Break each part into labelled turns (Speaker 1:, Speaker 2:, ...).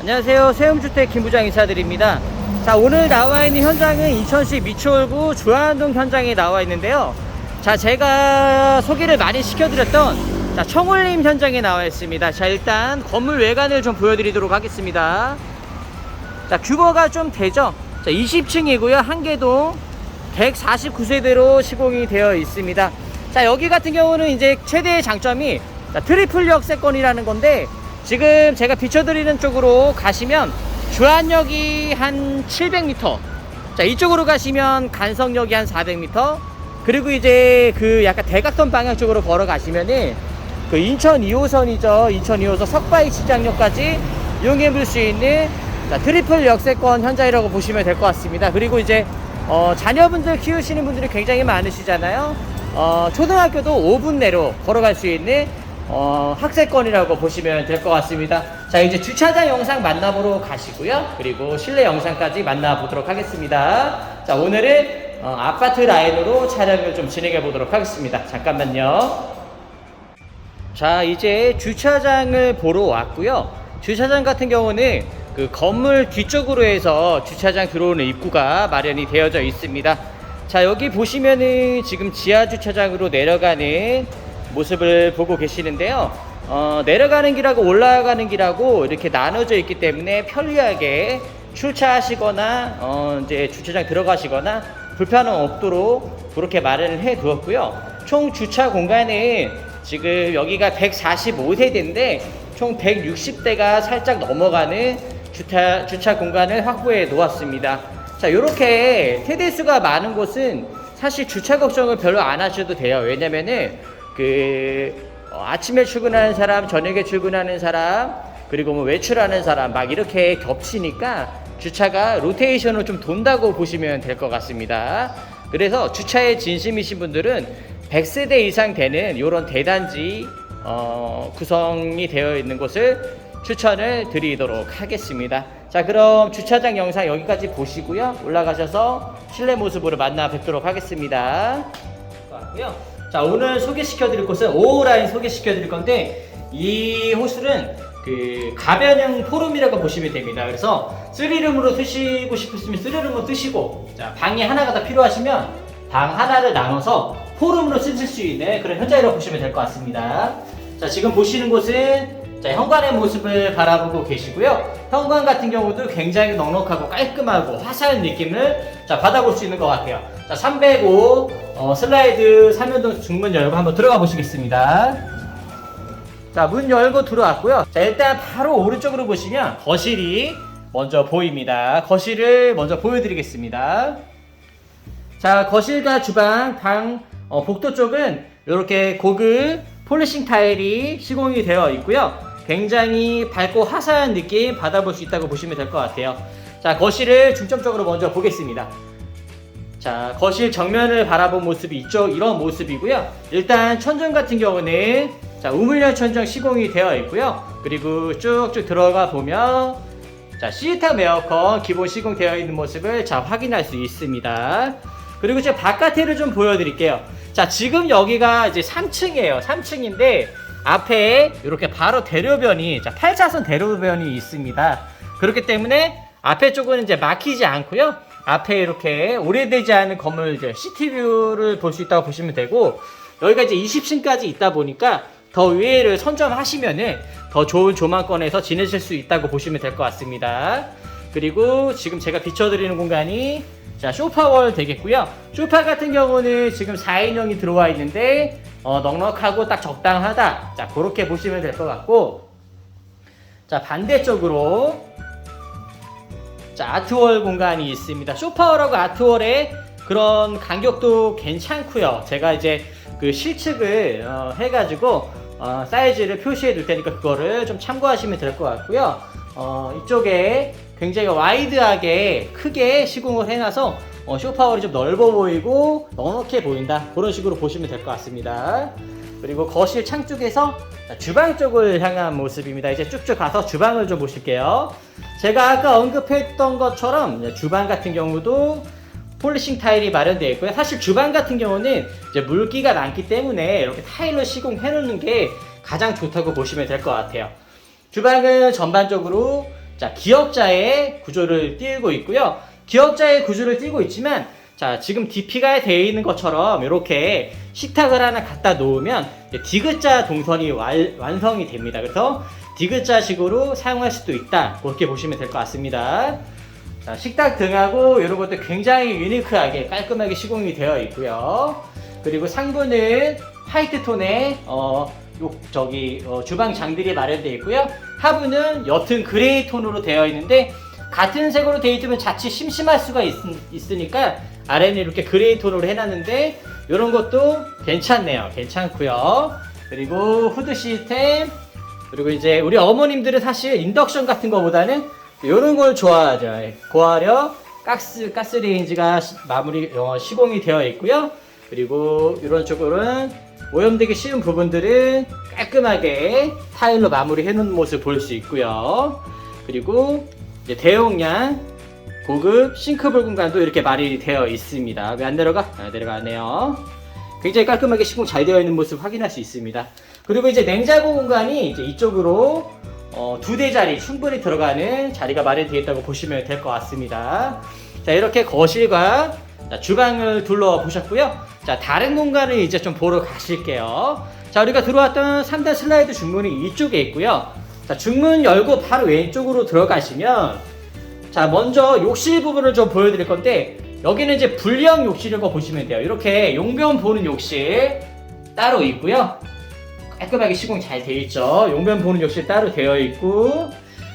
Speaker 1: 안녕하세요. 세움주택 김부장 인사드립니다. 자, 오늘 나와 있는 현장은 인천시 미추홀구 주안동 현장에 나와 있는데요. 자, 제가 소개를 많이 시켜드렸던 자, 청울림 현장에 나와 있습니다. 자, 일단 건물 외관을 좀 보여드리도록 하겠습니다. 자, 규모가 좀 되죠? 자, 20층이고요. 한개동 149세대로 시공이 되어 있습니다. 자, 여기 같은 경우는 이제 최대의 장점이 자, 트리플 역세권이라는 건데 지금 제가 비춰드리는 쪽으로 가시면 주안역이 한 700m. 자, 이쪽으로 가시면 간성역이 한 400m. 그리고 이제 그 약간 대각선 방향 쪽으로 걸어가시면은 그 인천 2호선이죠. 인천 2호선 석바이 시장역까지 이용해 볼 수 있는 자, 트리플 역세권 현장이라고 보시면 될 것 같습니다. 그리고 이제 어, 자녀분들 키우시는 분들이 굉장히 많으시잖아요. 어, 초등학교도 5분 내로 걸어갈 수 있는 어, 학세권이라고 보시면 될 것 같습니다. 자, 이제 주차장 영상 만나보러 가시고요. 그리고 실내 영상까지 만나보도록 하겠습니다. 자, 오늘은 어, 아파트 라인으로 촬영을 좀 진행해 보도록 하겠습니다. 잠깐만요. 자 이제 주차장을 보러 왔고요 주차장 같은 경우는 그 건물 뒤쪽으로 해서 주차장 들어오는 입구가 마련이 되어져 있습니다 자 여기 보시면은 지금 지하 주차장으로 내려가는 모습을 보고 계시는데요 어, 내려가는 길하고 올라가는 길하고 이렇게 나눠져 있기 때문에 편리하게 출차하시거나 어, 이제 주차장 들어가시거나 불편함 없도록 그렇게 마련을 해 두었고요 총 주차 공간은 지금 여기가 145세대인데 총 160대가 살짝 넘어가는 주차, 주차 공간을 확보해 놓았습니다. 자, 이렇게 세대수가 많은 곳은 사실 주차 걱정을 별로 안 하셔도 돼요. 왜냐면은 그 어, 아침에 출근하는 사람, 저녁에 출근하는 사람, 그리고 뭐 외출하는 사람 막 이렇게 겹치니까 주차가 로테이션으로 좀 돈다고 보시면 될 것 같습니다. 그래서 주차에 진심이신 분들은 100세대 이상 되는 이런 대단지 어, 구성이 되어 있는 곳을 추천을 드리도록 하겠습니다. 자, 그럼 주차장 영상 여기까지 보시고요. 올라가셔서 실내 모습으로 만나 뵙도록 하겠습니다. 왔고요. 자, 오늘 소개시켜 드릴 곳은 5호 라인 소개시켜 드릴 건데 이 호술은 그 가변형 포룸이라고 보시면 됩니다. 그래서 3룸으로 쓰시고 싶으시면 3룸으로 쓰시고 자, 방이 하나가 더 필요하시면 방 하나를 나눠서 포룸으로 쓰실 수 있는 그런 현장이라고 보시면 될 것 같습니다. 자, 지금 보시는 곳은 자, 현관의 모습을 바라보고 계시고요. 현관 같은 경우도 굉장히 넉넉하고 깔끔하고 화사한 느낌을 자, 받아볼 수 있는 것 같아요. 자, 305 어, 슬라이드 3연동 중문 열고 한번 들어가 보시겠습니다. 자, 문 열고 들어왔고요. 자, 일단 바로 오른쪽으로 보시면 거실이 먼저 보입니다. 거실을 먼저 보여드리겠습니다. 자, 거실과 주방, 방, 어, 복도 쪽은 이렇게 고급 폴리싱 타일이 시공이 되어 있고요. 굉장히 밝고 화사한 느낌 받아볼 수 있다고 보시면 될 것 같아요. 자, 거실을 중점적으로 먼저 보겠습니다. 자, 거실 정면을 바라본 모습이 있죠. 이런 모습이고요. 일단 천정 같은 경우는 자, 우물형 천정 시공이 되어 있고요. 그리고 쭉쭉 들어가 보면 자, 시스템 에어컨 기본 시공되어 있는 모습을 자, 확인할 수 있습니다. 그리고 제가 바깥에를 좀 보여드릴게요. 자, 지금 여기가 이제 3층이에요. 3층인데 앞에 이렇게 바로 대로변이 자, 8차선 대로변이 있습니다. 그렇기 때문에 앞에 쪽은 이제 막히지 않고요. 앞에 이렇게 오래되지 않은 건물 이제 시티뷰를 볼 수 있다고 보시면 되고 여기가 이제 20층까지 있다 보니까 더 위에를 선점하시면은 더 좋은 조망권에서 지내실 수 있다고 보시면 될 것 같습니다. 그리고 지금 제가 비춰드리는 공간이 자 쇼파월 되겠고요. 쇼파 같은 경우는 지금 4인용이 들어와 있는데 어, 넉넉하고 딱 적당하다. 자 그렇게 보시면 될 것 같고 자 반대쪽으로 자 아트월 공간이 있습니다. 쇼파월하고 아트월의 그런 간격도 괜찮고요. 제가 이제 그 실측을 어, 해가지고 어, 사이즈를 표시해 둘 테니까 그거를 좀 참고하시면 될 것 같고요. 어, 이쪽에 굉장히 와이드하게 크게 시공을 해놔서 어, 쇼파월이 좀 넓어 보이고 넉넉해 보인다 그런 식으로 보시면 될 것 같습니다. 그리고 거실 창 쪽에서 자, 주방 쪽을 향한 모습입니다. 이제 쭉쭉 가서 주방을 좀 보실게요. 제가 아까 언급했던 것처럼 주방 같은 경우도 폴리싱 타일이 마련되어 있고요. 사실 주방 같은 경우는 이제 물기가 많기 때문에 이렇게 타일로 시공해 놓는 게 가장 좋다고 보시면 될 것 같아요. 주방은 전반적으로 자, 기역자의 구조를 띄고 있고요. 기역자의 구조를 띄고 있지만 자, 지금 DP가 되어 있는 것처럼 이렇게 식탁을 하나 갖다 놓으면 디귿자 동선이 완, 완성이 됩니다. 그래서 디귿자식으로 사용할 수도 있다. 그렇게 보시면 될 것 같습니다. 자, 식탁 등하고 이런 것도 굉장히 유니크하게 깔끔하게 시공이 되어 있고요. 그리고 상부는 화이트 톤의 어, 요, 저기 어, 주방 장들이 마련되어 있고요. 하부는 옅은 그레이 톤으로 되어 있는데 같은 색으로 되어 있으면 자칫 심심할 수가 있, 으니까 아래는 이렇게 그레이 톤으로 해놨는데 이런 것도 괜찮네요. 괜찮고요. 그리고 후드 시스템 그리고 이제 우리 어머님들은 사실 인덕션 같은 거보다는 이런 걸 좋아하죠. 예, 고화력 가스 가스레인지가 시- 마무리 어, 시공이 되어 있고요. 그리고 이런 쪽으로는 오염되기 쉬운 부분들은 깔끔하게 타일로 마무리해 놓은 모습 볼 수 있고요. 그리고 이제 대용량 고급 싱크볼 공간도 이렇게 마련이 되어 있습니다. 왜 안 내려가? 아, 내려가네요. 굉장히 깔끔하게 시공 잘 되어 있는 모습 확인할 수 있습니다. 그리고 이제 냉장고 공간이 이제 이쪽으로 어, 두 대 자리 충분히 들어가는 자리가 마련되어 있다고 보시면 될 것 같습니다. 자, 이렇게 거실과 자, 주방을 둘러보셨고요. 자, 다른 공간을 이제 좀 보러 가실게요. 자, 우리가 들어왔던 3단 슬라이드 중문이 이쪽에 있고요. 자, 중문 열고 바로 왼쪽으로 들어가시면 자, 먼저 욕실 부분을 좀 보여드릴 건데 여기는 이제 불량 거 보시면 돼요. 이렇게 용변 보는 욕실 따로 있고요. 깔끔하게 시공 잘 되어 있죠. 용변 보는 욕실 따로 되어 있고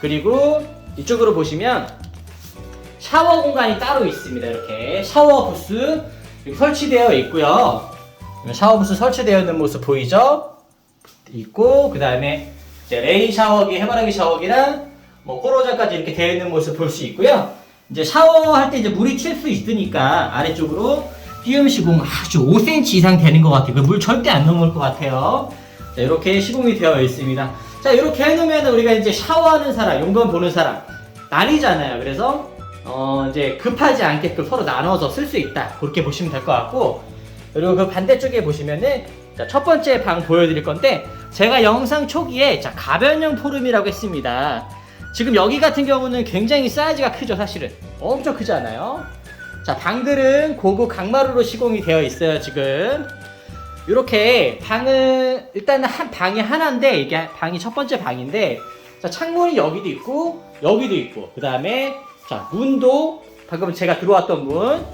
Speaker 1: 그리고 이쪽으로 보시면 샤워 공간이 따로 있습니다. 이렇게 샤워 부스 설치되어 있고요. 샤워 부스 설치되어 있는 모습 보이죠? 있고 그 다음에 이제 레인 샤워기, 해바라기 샤워기랑 뭐 코로자까지 이렇게 되어 있는 모습 볼 수 있고요. 이제 샤워할 때 이제 물이 튈 수 있으니까 아래쪽으로 띄움 시공 아주 5cm 이상 되는 것 같아요. 그물 절대 안 넘을 것 같아요. 자, 이렇게 시공이 되어 있습니다. 자, 이렇게 해놓으면 우리가 이제 샤워하는 사람, 용건 보는 사람 나뉘잖아요. 그래서 어, 이제 급하지 않게끔 서로 나눠서 쓸 수 있다. 그렇게 보시면 될 것 같고 그리고 그 반대쪽에 보시면은 자, 첫 번째 방 보여드릴 건데 제가 영상 초기에 자, 가변형 포름이라고 했습니다. 지금 여기 같은 경우는 굉장히 사이즈가 크죠, 사실은. 엄청 크잖아요. 자, 방들은 고급 강마루로 시공이 되어 있어요, 지금. 이렇게 방을 일단은 한 방이 하나인데 이게 방이 첫 번째 방인데 자, 창문이 여기도 있고 여기도 있고 그 다음에 자, 문도 방금 제가 들어왔던 문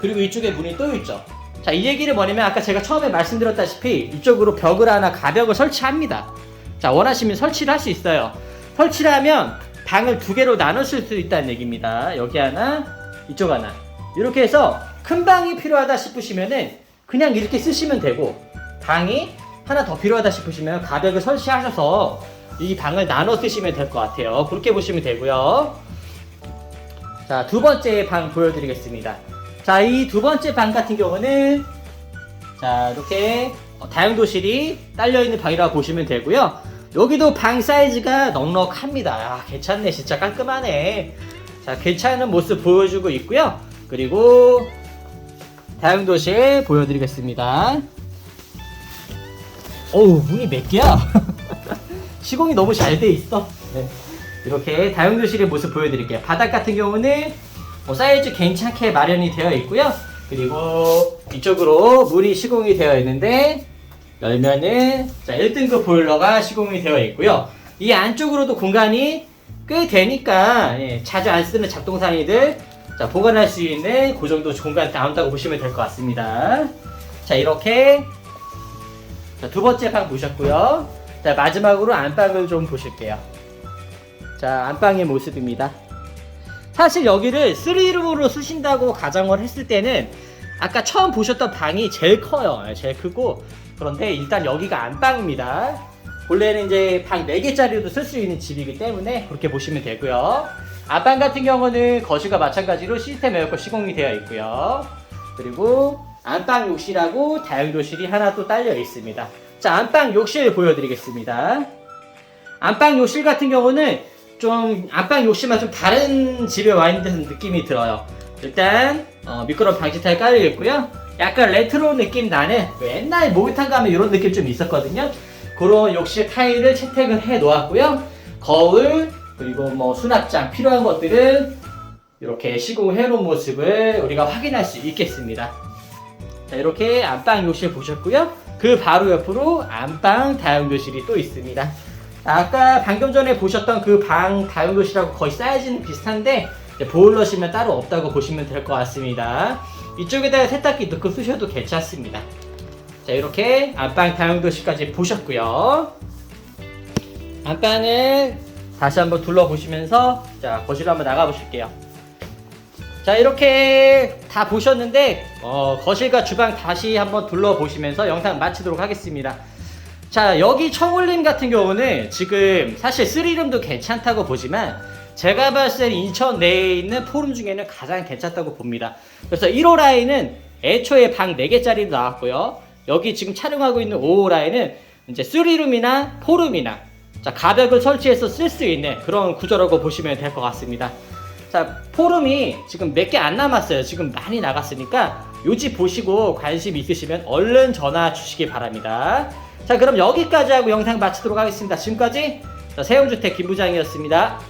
Speaker 1: 그리고 이쪽에 문이 또 있죠. 자, 이 얘기를 뭐냐면 아까 제가 처음에 말씀드렸다시피 이쪽으로 벽을 하나 가벽을 설치합니다. 자, 원하시면 설치를 할 수 있어요. 설치를 하면 방을 두 개로 나눌 수 있다는 얘기입니다. 여기 하나, 이쪽 하나. 이렇게 해서 큰 방이 필요하다 싶으시면은 그냥 이렇게 쓰시면 되고 방이 하나 더 필요하다 싶으시면 가벽을 설치하셔서 이 방을 나눠 쓰시면 될 것 같아요. 그렇게 보시면 되고요. 자, 두 번째 방 보여드리겠습니다. 자, 이 두 번째 방 같은 경우는 자, 이렇게 어, 다용도실이 딸려있는 방이라고 보시면 되고요. 여기도 방 사이즈가 넉넉합니다. 아, 괜찮네. 진짜 깔끔하네. 자, 괜찮은 모습 보여주고 있고요. 그리고 다용도실 보여드리겠습니다. 어우, 문이 몇 개야? 시공이 너무 잘 돼 있어. 네. 이렇게 다용도실의 모습 보여드릴게요. 바닥 같은 경우는 뭐 사이즈 괜찮게 마련이 되어 있고요. 그리고 이쪽으로 물이 시공이 되어 있는데 열면은 자 1등급 보일러가 시공이 되어 있고요. 이 안쪽으로도 공간이 꽤 되니까 예, 자주 안 쓰는 잡동사니들 자, 보관할 수 있는 그 정도 공간 나온다고 보시면 될 것 같습니다. 자 이렇게 자, 두 번째 방 보셨고요. 자 마지막으로 안방을 좀 보실게요. 자 안방의 모습입니다. 사실 여기를 3룸으로 쓰신다고 가정을 했을 때는 아까 처음 보셨던 방이 제일 커요. 예, 제일 크고 그런데 일단 여기가 안방입니다. 원래는 이제 방 4개짜리도 쓸 수 있는 집이기 때문에 그렇게 보시면 되고요. 안방 같은 경우는 거실과 마찬가지로 시스템 에어컨 시공이 되어 있고요. 그리고 안방 욕실하고 다용도실이 하나 또 딸려 있습니다. 자, 안방 욕실 보여드리겠습니다. 안방 욕실 같은 경우는 좀 안방 욕실만 좀 다른 집에 와 있는 듯한 느낌이 들어요. 일단 어, 미끄럼 방지 타일 깔려 있고요. 약간 레트로 느낌 나는 그 옛날 목욕탕 가면 이런 느낌 좀 있었거든요. 그런 욕실 타일을 채택을 해 놓았고요. 거울, 그리고 뭐 수납장 필요한 것들은 이렇게 시공해 놓은 모습을 우리가 확인할 수 있겠습니다. 자, 이렇게 안방 욕실 보셨고요. 그 바로 옆으로 안방 다용도실이 또 있습니다. 아까 방금 전에 보셨던 그 방 다용도실하고 거의 사이즈는 비슷한데 보일러실은 따로 없다고 보시면 될 것 같습니다. 이쪽에다 세탁기 넣고 쓰셔도 괜찮습니다. 자 이렇게 안방 다용도실까지 보셨고요. 안방을 다시 한번 둘러보시면서 자 거실 한번 나가 보실게요. 자 이렇게 다 보셨는데 어, 거실과 주방 다시 한번 둘러보시면서 영상 마치도록 하겠습니다. 자 여기 청울림 같은 경우는 지금 사실 쓰리룸도 괜찮다고 보지만 제가 봤을 때 인천 내에 있는 포룸 중에는 가장 괜찮다고 봅니다. 그래서 1호 라인은 애초에 방 4개짜리도 나왔고요. 여기 지금 촬영하고 있는 5호 라인은 이제 쓰리룸이나 포룸이나 자 가벽을 설치해서 쓸 수 있는 그런 구조라고 보시면 될 것 같습니다. 자, 포름이 지금 몇 개 안 남았어요. 지금 많이 나갔으니까 요 집 보시고 관심 있으시면 얼른 전화 주시기 바랍니다. 자, 그럼 여기까지 하고 영상 마치도록 하겠습니다. 지금까지 자, 세움주택 김부장이었습니다.